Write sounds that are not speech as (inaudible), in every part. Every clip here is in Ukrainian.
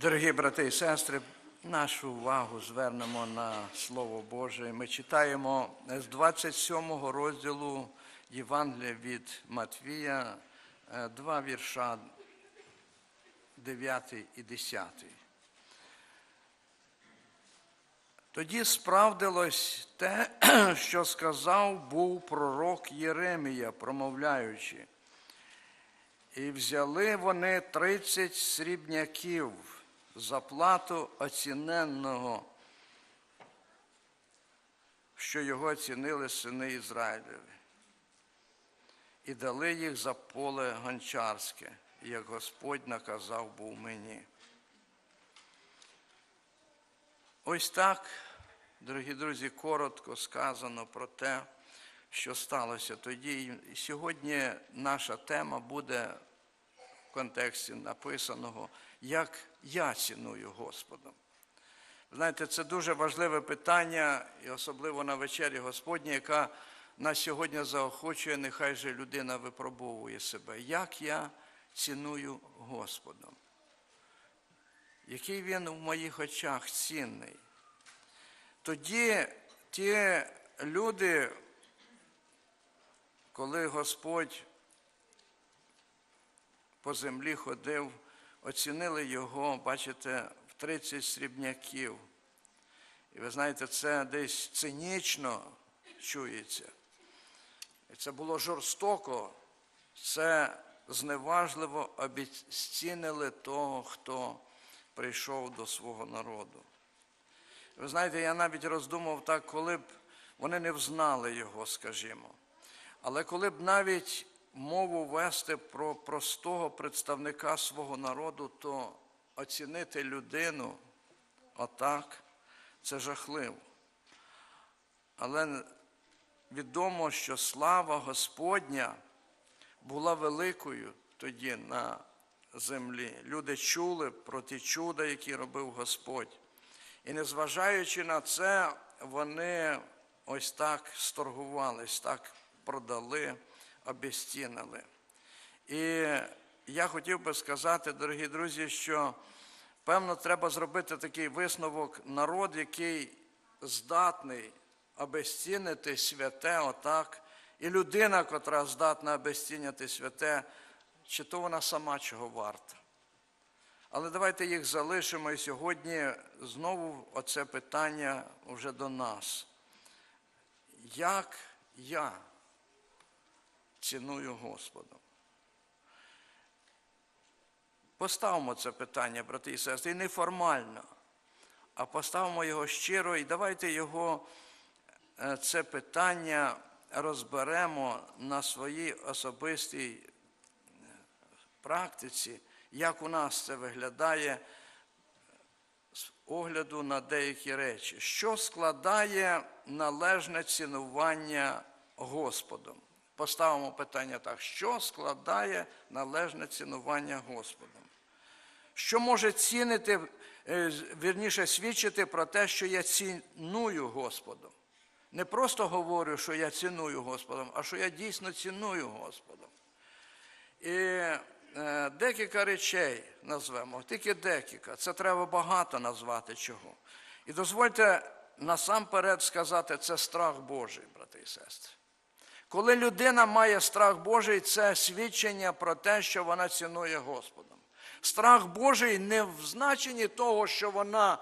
Дорогі брати і сестри, нашу увагу звернемо на Слово Боже. Ми читаємо з 27 розділу Євангелія від Матвія, е, два вірша, 9 і 10. Тоді справдилось те, (clears throat) що сказав був пророк Єремія, промовляючи. І взяли вони тридцять срібняків за плату оціненного, що його оцінили сини Ізраїлеві, і дали їх за поле гончарське, як Господь наказав був мені. Ось так, дорогі друзі, коротко сказано про те, що сталося тоді. І сьогодні наша тема буде в контексті написаного, як я ціную Господом. Знаєте, це дуже важливе питання, і особливо на вечері Господній, яка нас сьогодні заохочує, нехай же людина випробовує себе. Як я ціную Господом? Який він в моїх очах цінний? Тоді ті люди, коли Господь по землі ходив, оцінили його, бачите, в 30 срібняків. І ви знаєте, це десь цинічно чується. І це було жорстоко, це зневажливо обіцінили того, хто прийшов до свого народу. Ви знаєте, я навіть роздумав так, коли б вони не взнали його, скажімо. Але коли б навіть мову вести про простого представника свого народу, то оцінити людину отак це жахливо. Але відомо, що слава Господня була великою тоді на землі. Люди чули про ті чуда, які робив Господь. І незважаючи на це, вони ось так сторгувались, так продали, обезцінили. І я хотів би сказати, дорогі друзі, що певно треба зробити такий висновок народ, який здатний обезцінити святе, отак, і людина, котра здатна обезцінити святе, чи то вона сама чого варта. Але давайте їх залишимо і сьогодні знову оце питання вже до нас. Як я ціную Господа? Поставимо це питання, брати і сестри, не формально, а поставимо його щиро і давайте його, е, це питання розберемо на своїй особистій практиці як у нас це виглядає з огляду на деякі речі, що складає належне цінування Господом. Поставимо питання так, що складає належне цінування Господом? Що може цінити, е, вірніше свідчити про те, що я ціную Господом? Не просто говорю, що я ціную Господом, а що я дійсно ціную Господом. І Е, декілька речей назвемо, тільки декілька. Це треба багато назвати чого. І дозвольте насамперед сказати, це страх Божий, брати і сестри. Коли людина має страх Божий, це свідчення про те, що вона цінує Господом. Страх Божий не в значенні того, що вона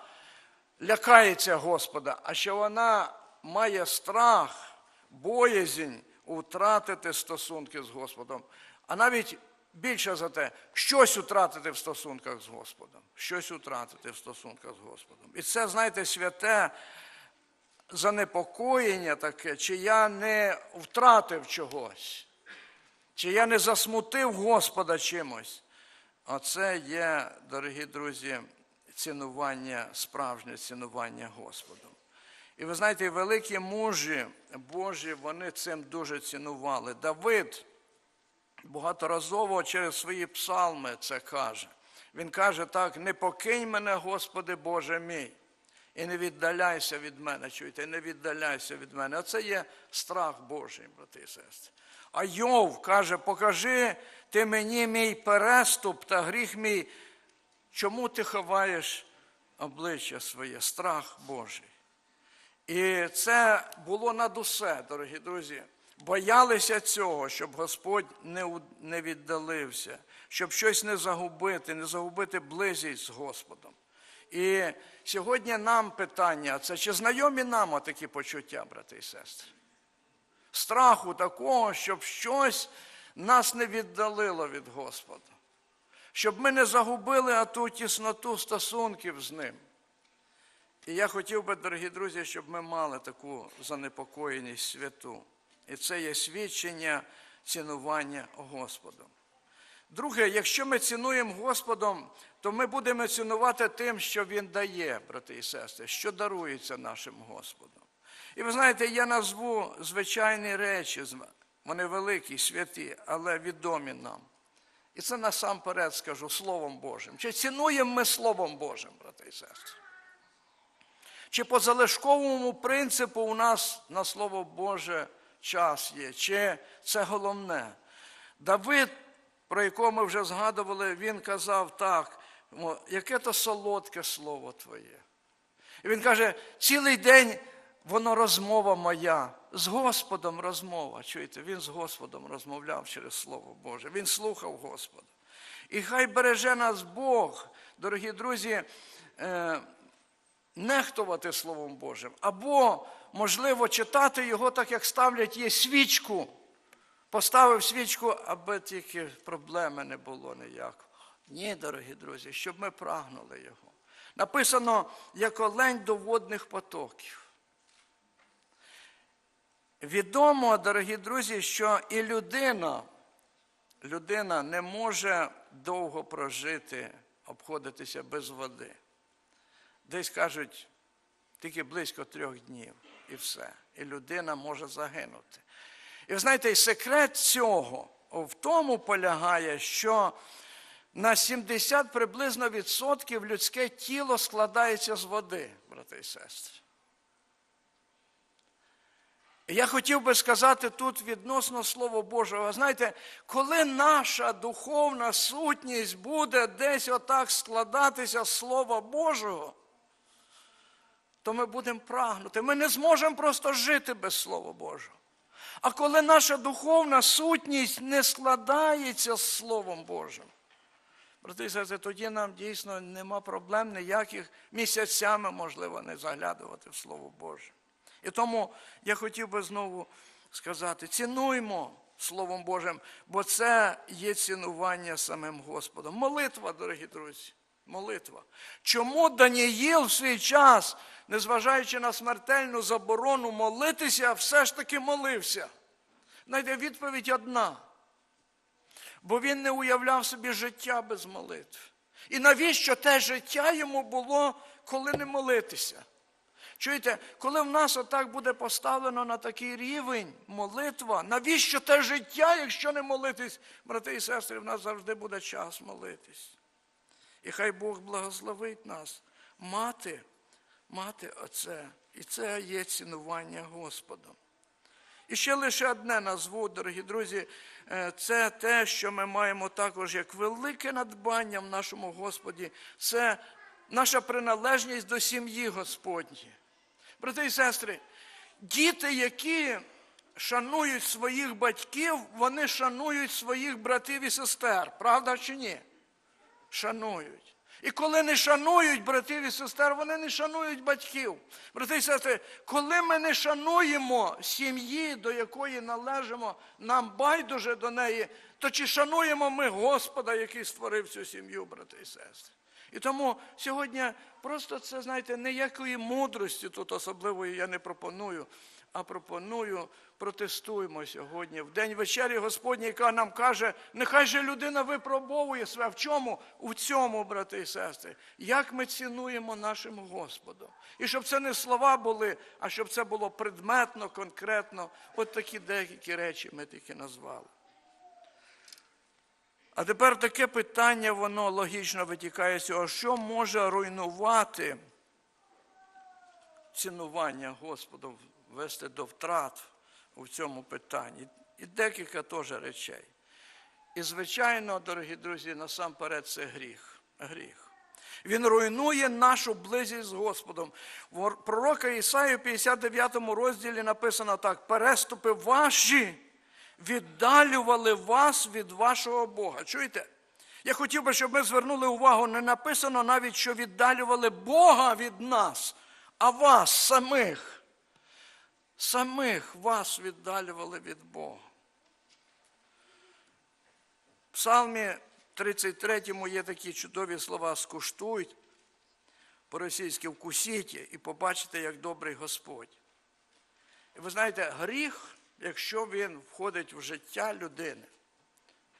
лякається Господа, а що вона має страх, боязнь втратити стосунки з Господом. А навіть більше за те, щось втратити в стосунках з Господом. Щось втратити в стосунках з Господом. І це, знаєте, святе занепокоєння таке, чи я не втратив чогось, чи я не засмутив Господа чимось. Оце є, дорогі друзі, цінування, справжнє цінування Господом. І ви знаєте, великі мужі Божі, вони цим дуже цінували. Давид багаторазово через свої псалми це каже. Він каже так: не покинь мене, Господи Боже мій, і не віддаляйся від мене. Чуєте, не віддаляйся від мене. Оце є страх Божий, брати і сестри. А Йов каже, покажи ти мені мій переступ та гріх мій чому ти ховаєш обличчя своє, страх Божий. І це було над усе, дорогі друзі. Боялися цього, щоб Господь не віддалився, щоб щось не загубити, не загубити близість з Господом. І сьогодні нам питання: це чи знайомі нам такі почуття, брати і сестри? Страху такого, щоб щось нас не віддалило від Господа, щоб ми не загубили ту тісноту стосунків з Ним. І я хотів би, дорогі друзі, щоб ми мали таку занепокоєність святу. І це є свідчення цінування Господом. Друге, якщо ми цінуємо Господом, то ми будемо цінувати тим, що Він дає, брати і сестри, що дарується нашим Господом. І ви знаєте, я назву звичайні речі, вони великі, святі, але відомі нам. І це насамперед скажу Словом Божим. Чи цінуємо ми Словом Божим, брати і сестри? Чи по залишковому принципу у нас на Слово Боже час є, чи це головне? Давид, про якого ми вже згадували, він казав так, яке то солодке слово Твоє. І він каже, цілий день воно розмова моя, з Господом розмова. Чуєте, він з Господом розмовляв через Слово Боже, він слухав Господа. І хай береже нас Бог, дорогі друзі, е, нехтувати Словом Божим, або, можливо, читати його так, як ставлять є свічку. Поставив свічку, аби тільки проблеми не було ніякого. Ні, дорогі друзі, щоб ми прагнули його. Написано, як олень до водних потоків. Відомо, дорогі друзі, що і людина, людина не може довго прожити, обходитися без води. Десь кажуть, тільки близько трьох днів і все. І людина може загинути. І ви знаєте, секрет цього в тому полягає, що на 70 приблизно відсотків людське тіло складається з води, брати і сестри. Я хотів би сказати тут відносно Слова Божого. Знаєте, коли наша духовна сутність буде десь отак складатися з Слова Божого, то ми будемо прагнути. Ми не зможемо просто жити без Слова Божого. А коли наша духовна сутність не складається з Словом Божим, брати і сестри, тоді нам дійсно нема проблем ніяких місяцями, можливо, не заглядувати в Слово Боже. І тому я хотів би знову сказати: цінуймо Словом Божим, бо це є цінування самим Господом. Молитва, дорогі друзі, молитва. Чому Даніїл в свій час, незважаючи на смертельну заборону молитися, все ж таки молився? Знаєте, відповідь одна. Бо він не уявляв собі життя без молитв. І навіщо те життя йому було, коли не молитися? Чуєте, коли в нас отак буде поставлено на такий рівень молитва, навіщо те життя, якщо не молитись, брати і сестри, в нас завжди буде час молитись. І хай Бог благословить нас мати, мати оце. І це є цінування Господом. І ще лише одне назву, дорогі друзі, е, це те, що ми маємо також як велике надбання в нашому Господі, це наша приналежність до сім'ї Господньої. Брати і сестри, діти, які шанують своїх батьків, вони шанують своїх братів і сестер. Правда чи ні? Шанують. І коли не шанують братів і сестер, вони не шанують батьків. Брати і сестри, коли ми не шануємо сім'ї, до якої належимо, нам байдуже до неї, то чи шануємо ми Господа, який створив цю сім'ю, брати і сестри? І тому сьогодні просто це, знаєте, ніякої мудрості тут особливої я не пропоную, а пропоную, протестуємо сьогодні. В день вечері Господній, яка нам каже, нехай же людина випробовує себе. В чому? У цьому, брати і сестри. Як ми цінуємо нашим Господом. І щоб це не слова були, а щоб це було предметно, конкретно. От такі деякі речі ми тільки назвали. А тепер таке питання, воно логічно витікає з цього, що може руйнувати цінування Господу, вести до втрат у цьому питанні. І декілька теж речей. І, звичайно, дорогі друзі, насамперед це гріх. Гріх. Він руйнує нашу близькість з Господом. В пророка Ісаї в 59 розділі написано так: переступи ваші віддалювали вас від вашого Бога. Чуєте? Я хотів би, щоб ми звернули увагу, не написано навіть, що віддалювали Бога від нас, а вас самих. Самих вас віддалювали від Бога. В Псалмі 33 є такі чудові слова скуштують, по-російськи вкусіть і побачите, як добрий Господь. І ви знаєте, гріх, якщо він входить в життя людини,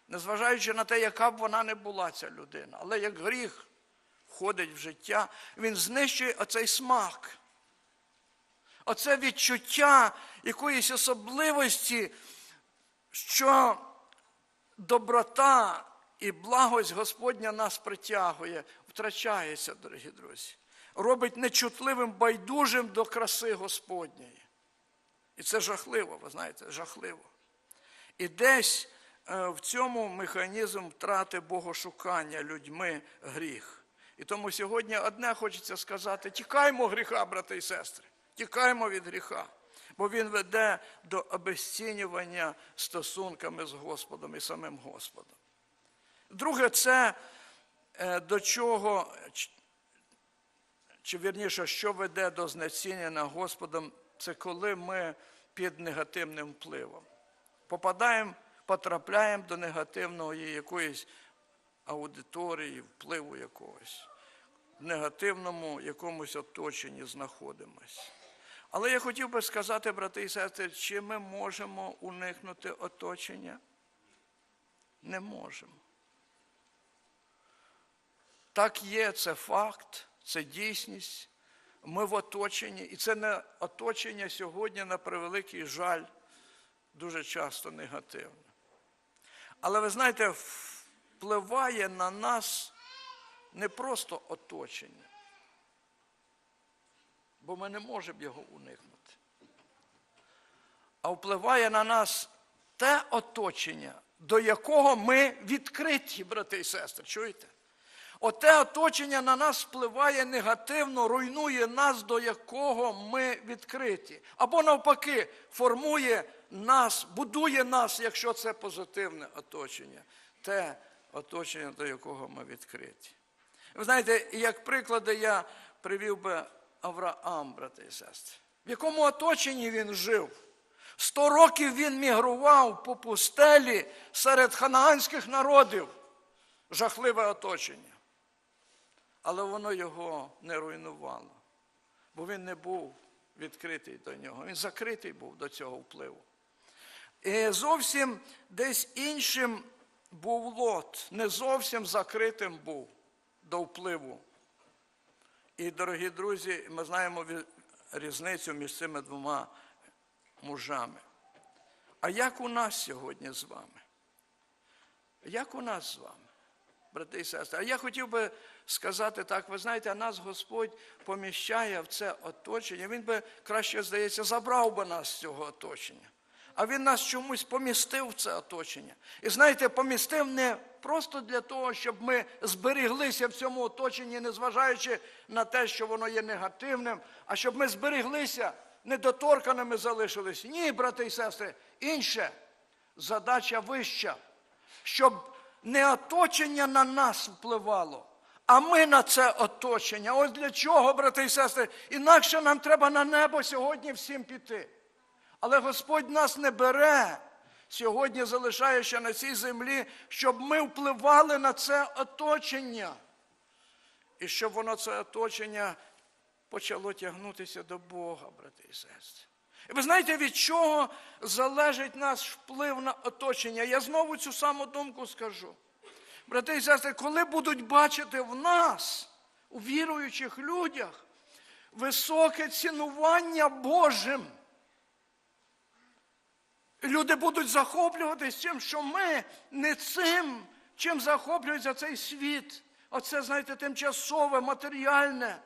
незважаючи на те, яка б вона не була, ця людина, але як гріх входить в життя, він знищує оцей смак. Оце відчуття якоїсь особливості, що доброта і благость Господня нас притягує, втрачається, дорогі друзі. Робить нечутливим, байдужим до краси Господньої. І це жахливо, ви знаєте, жахливо. І десь е, в цьому механізм втрати богошукання людьми гріх. І тому сьогодні одне хочеться сказати: тікаймо гріха, брати і сестри, тікаймо від гріха, бо він веде до обезцінювання стосунками з Господом і самим Господом. Друге, це е, до чого, чи вірніше, що веде до знецінення Господом, це коли ми під негативним впливом. Попадаємо, потрапляємо до негативної якоїсь аудиторії, впливу якогось. В негативному якомусь оточенні знаходимось. Але я хотів би сказати, брати і сестри, чи ми можемо уникнути оточення? Не можемо. Так є, це факт, це дійсність. Ми в оточенні, і це не оточення сьогодні, на превеликий жаль, дуже часто негативне. Але ви знаєте, впливає на нас не просто оточення, бо ми не можемо його уникнути. А впливає на нас те оточення, до якого ми відкриті, брати і сестри. Чуєте? Оте оточення на нас впливає негативно, руйнує нас, до якого ми відкриті. Або навпаки, формує нас, будує нас, якщо це позитивне оточення, те оточення, до якого ми відкриті. Ви знаєте, як приклади я привів би Авраам, брати і сестри, в якому оточенні він жив. Сто років він мігрував по пустелі серед ханаанських народів. Жахливе оточення. Але воно його не руйнувало, бо він не був відкритий до нього. Він закритий був до цього впливу. І зовсім десь іншим був лот, не зовсім закритим був до впливу. І, дорогі друзі, ми знаємо різницю між цими двома мужами. А як у нас сьогодні з вами? Як у нас з вами? брати і сестри. А я хотів би сказати так, ви знаєте, нас Господь поміщає в це оточення. Він би, краще здається, забрав би нас з цього оточення. А він нас чомусь помістив в це оточення. І знаєте, помістив не просто для того, щоб ми зберіглися в цьому оточенні, незважаючи на те, що воно є негативним, а щоб ми зберіглися, недоторканими залишились. Ні, брати і сестри, інше задача вища, щоб не оточення на нас впливало, а ми на це оточення. Ось для чого, брати і сестри, інакше нам треба на небо сьогодні всім піти. Але Господь нас не бере сьогодні, залишає ще на цій землі, щоб ми впливали на це оточення. І щоб воно це оточення почало тягнутися до Бога, брати і сестри. І ви знаєте, від чого залежить наш вплив на оточення? Я знову цю саму думку скажу. Брати і сестри, коли будуть бачити в нас, у віруючих людях, високе цінування Божим, люди будуть захоплюватись тим, що ми не цим, чим захоплюється цей світ. Оце, знаєте, тимчасове, матеріальне.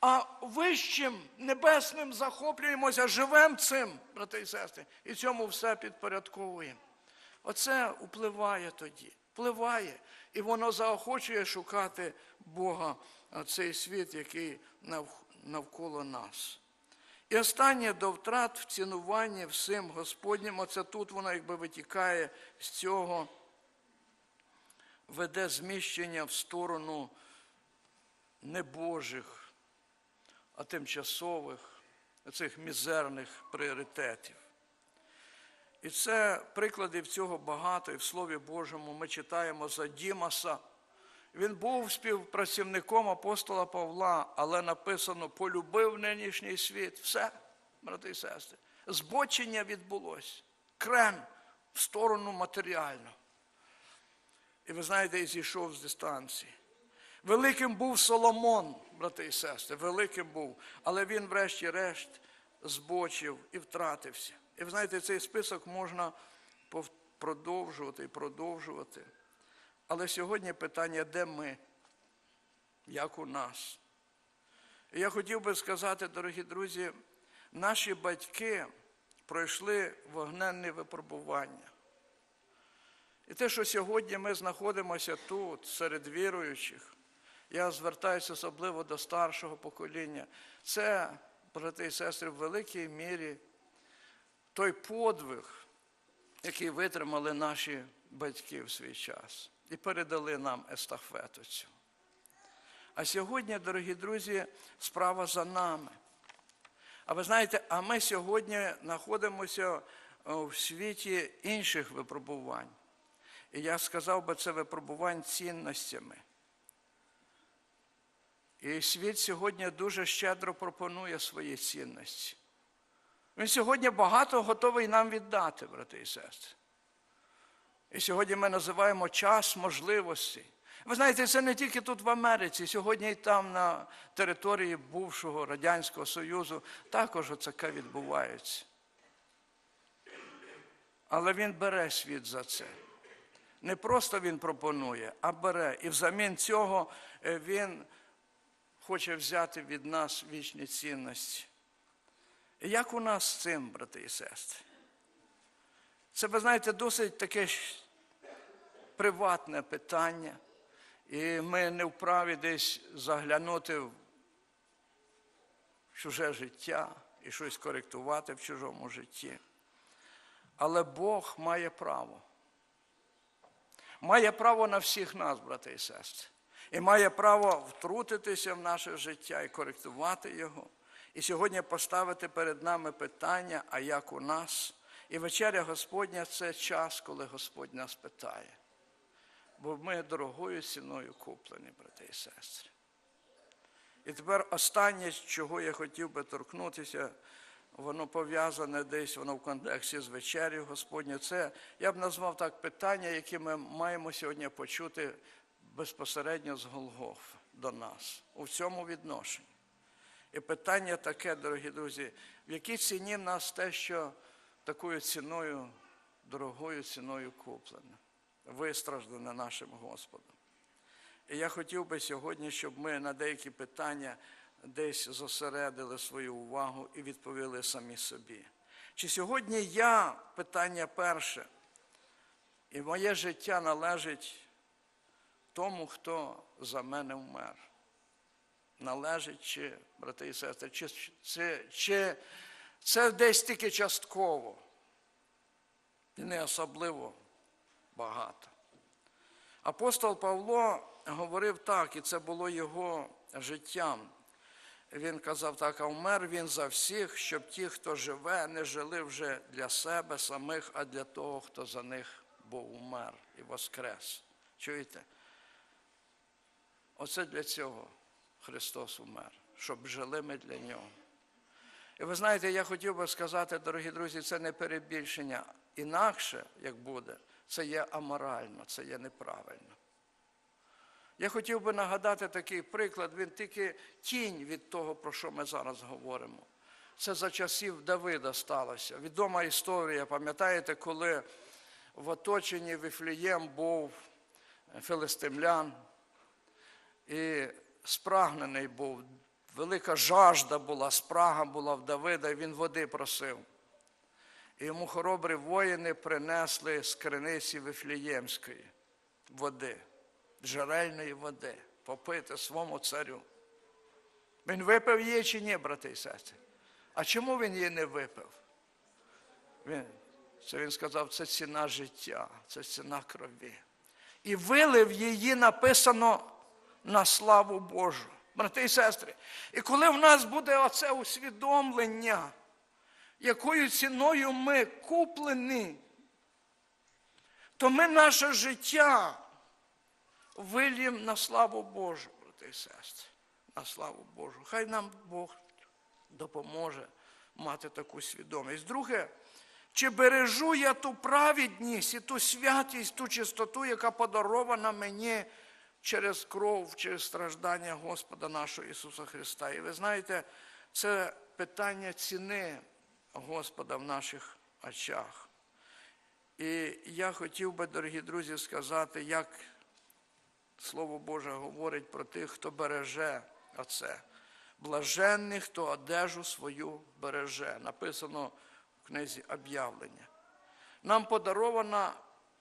А вищим небесним захоплюємося, живемо цим, брати і сестри, і цьому все підпорядковуємо. Оце впливає тоді. впливає. І воно заохочує шукати Бога, цей світ, який навколо нас. І останнє до втрат в цінуванні всім Господнім, оце тут воно якби витікає з цього, веде зміщення в сторону не Божих, а тимчасових, цих мізерних пріоритетів. І це прикладів цього багато, і в Слові Божому ми читаємо за Дімаса. Він був співпрацівником апостола Павла, але написано, полюбив нинішній світ. Все, брати і сестри. Збочення відбулося. Крен в сторону матеріальну. І ви знаєте, і зійшов з дистанції. Великим був Соломон, брати і сестри, великим був, але він, врешті-решт, збочив і втратився. І ви знаєте, цей список можна продовжувати і продовжувати. Але сьогодні питання, де ми, як у нас. І я хотів би сказати, дорогі друзі, наші батьки пройшли вогненне випробування. І те, що сьогодні ми знаходимося тут, серед віруючих, я звертаюся особливо до старшого покоління, це, брати і сестри, в великій мірі той подвиг, який витримали наші батьки в свій час і передали нам естафету цю. А сьогодні, дорогі друзі, справа за нами. А ви знаєте, а ми сьогодні знаходимося в світі інших випробувань. І я сказав би, це випробувань цінностями. І світ сьогодні дуже щедро пропонує свої цінності. Він сьогодні багато готовий нам віддати, брати і сестри. І сьогодні ми називаємо час можливостей. Ви знаєте, це не тільки тут в Америці, сьогодні і там на території бувшого Радянського Союзу також оцяке відбувається. Але він бере світ за це. Не просто він пропонує, а бере. І взамін цього е, він хоче взяти від нас вічні цінності. Як у нас з цим, брати і сестри? Це, ви знаєте, досить таке приватне питання, і ми не вправі десь заглянути в чуже життя і щось коректувати в чужому житті. Але Бог має право. Має право на всіх нас, брати і сестри. І має право втрутитися в наше життя і коректувати його. І сьогодні поставити перед нами питання, а як у нас? І вечеря Господня це час, коли Господь нас питає. Бо ми дорогою ціною куплені, брати і сестри. І тепер останнє, чого я хотів би торкнутися, воно пов'язане десь, воно в контексті з вечерю Господню. Це я б назвав так питання, які ми маємо сьогодні почути безпосередньо з Голгоф до нас у цьому відношенні. І питання таке, дорогі друзі, в якій ціні нас те, що такою ціною, дорогою ціною куплене, вистраждане нашим Господом. І я хотів би сьогодні, щоб ми на деякі питання десь зосередили свою увагу і відповіли самі собі. Чи сьогодні я питання перше, і моє життя належить тому, хто за мене вмер? Належить чи, брати і сестри, чи, чи, чи це десь тільки частково і не особливо багато. Апостол Павло говорив так, і це було його життям. Він казав так, а вмер він за всіх, щоб ті, хто живе, не жили вже для себе самих, а для того, хто за них був умер і воскрес. Чуєте? Оце для цього Христос умер, щоб жили ми для нього. І ви знаєте, я хотів би сказати, дорогі друзі, це не перебільшення. Інакше, як буде, це є аморально, це є неправильно. Я хотів би нагадати такий приклад, він тільки тінь від того, про що ми зараз говоримо. Це за часів Давида сталося. Відома історія, пам'ятаєте, коли в оточенні Віфлієм був филистимлян і спрагнений був, велика жажда була, спрага була в Давида, і він води просив. Йому хоробрі воїни принесли з криниці Вифліємської води, джерельної води, попити своєму царю. Він випив її чи ні, брати і сестри? А чому він її не випив? Він, це він сказав, це ціна життя, це ціна крові. І вилив її написано на славу Божу. Брати і сестри. І коли в нас буде оце усвідомлення, якою ціною ми куплені, то ми наше життя виліємо на славу Божу, брати і сестри. На славу Божу. Хай нам Бог допоможе мати таку свідомість. Друге, чи бережу я ту праведність і ту святість, ту чистоту, яка подарована мені через кров, через страждання Господа нашого Ісуса Христа. І ви знаєте, це питання ціни Господа в наших очах. І я хотів би, дорогі друзі, сказати, як Слово Боже говорить про тих, хто береже оце. Блаженний, хто одежу свою береже. Написано в книзі об'явлення. Нам подарована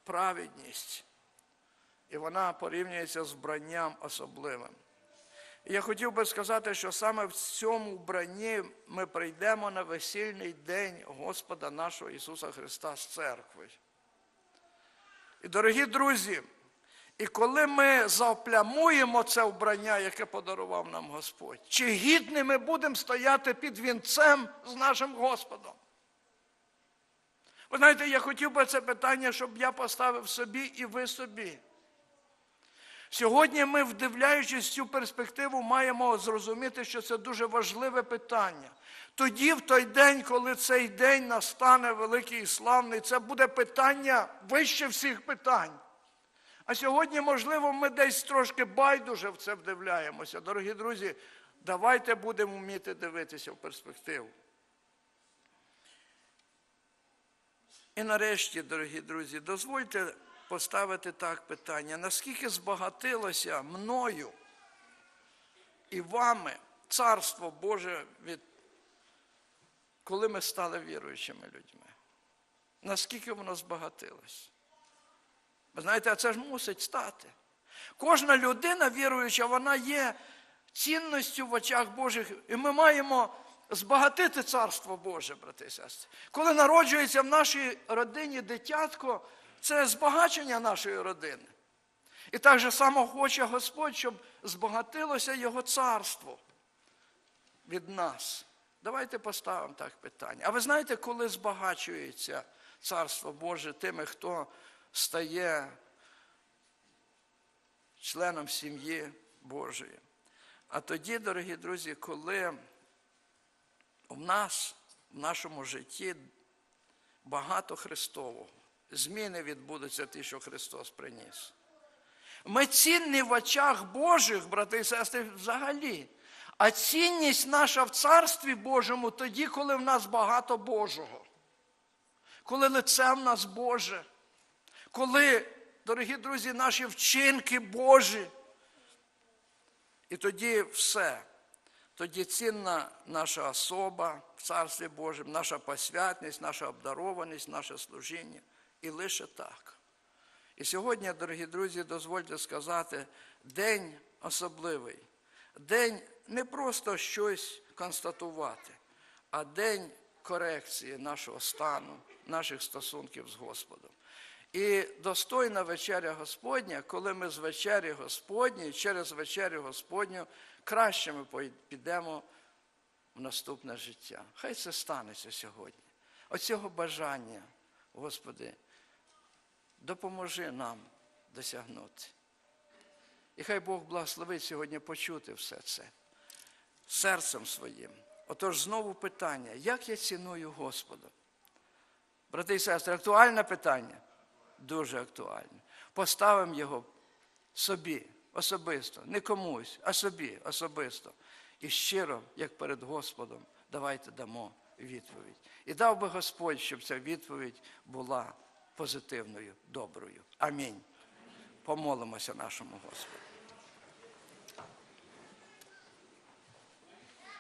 праведність, і вона порівнюється з вбранням особливим. Я хотів би сказати, що саме в цьому вбранні ми прийдемо на весільний день Господа нашого Ісуса Христа з церкви. І, дорогі друзі, і коли ми заплямуємо це вбрання, яке подарував нам Господь, чи гідні ми будемо стояти під вінцем з нашим Господом? Ви знаєте, я хотів би це питання, щоб я поставив собі і ви собі. Сьогодні ми, вдивляючись цю перспективу, маємо зрозуміти, що це дуже важливе питання. Тоді, в той день, коли цей день настане великий і славний, це буде питання вище всіх питань. А сьогодні, можливо, ми десь трошки байдуже в це вдивляємося. Дорогі друзі, давайте будемо вміти дивитися в перспективу. І нарешті, дорогі друзі, дозвольте поставити так питання, наскільки збагатилося мною і вами Царство Боже, від, коли ми стали віруючими людьми? Наскільки воно збагатилось? Ви знаєте, а це ж мусить стати. Кожна людина віруюча, вона є цінністю в очах Божих, і ми маємо збагатити Царство Боже, брати і сестри. Коли народжується в нашій родині дитятко, це збагачення нашої родини. І так же само хоче Господь, щоб збагатилося Його царство від нас. Давайте поставимо так питання. А ви знаєте, коли збагачується Царство Боже тими, хто стає членом сім'ї Божої? А тоді, дорогі друзі, коли в нас, в нашому житті багато Христового, зміни відбудуться ті, що Христос приніс. Ми цінні в очах Божих, брати і сестри, взагалі. А цінність наша в Царстві Божому тоді, коли в нас багато Божого, коли лице в нас Боже, коли, дорогі друзі, наші вчинки Божі. І тоді все. Тоді цінна наша особа в Царстві Божому, наша посвятність, наша обдарованість, наше служіння. І лише так. І сьогодні, дорогі друзі, дозвольте сказати, день особливий. День не просто щось констатувати, а день корекції нашого стану, наших стосунків з Господом. І достойна вечеря Господня, коли ми з вечері Господні, через вечерю Господню краще ми підемо в наступне життя. Хай це станеться сьогодні. Оцього бажання, Господи, допоможи нам досягнути. І хай Бог благословить сьогодні почути все це серцем своїм. Отож, знову питання, як я ціную Господа? Брати і сестри, актуальне питання? Дуже актуальне. Поставимо його собі особисто, не комусь, а собі особисто. І щиро, як перед Господом, давайте дамо відповідь. І дав би Господь, щоб ця відповідь була позитивною, доброю. Амінь. Помолимося нашому Господу.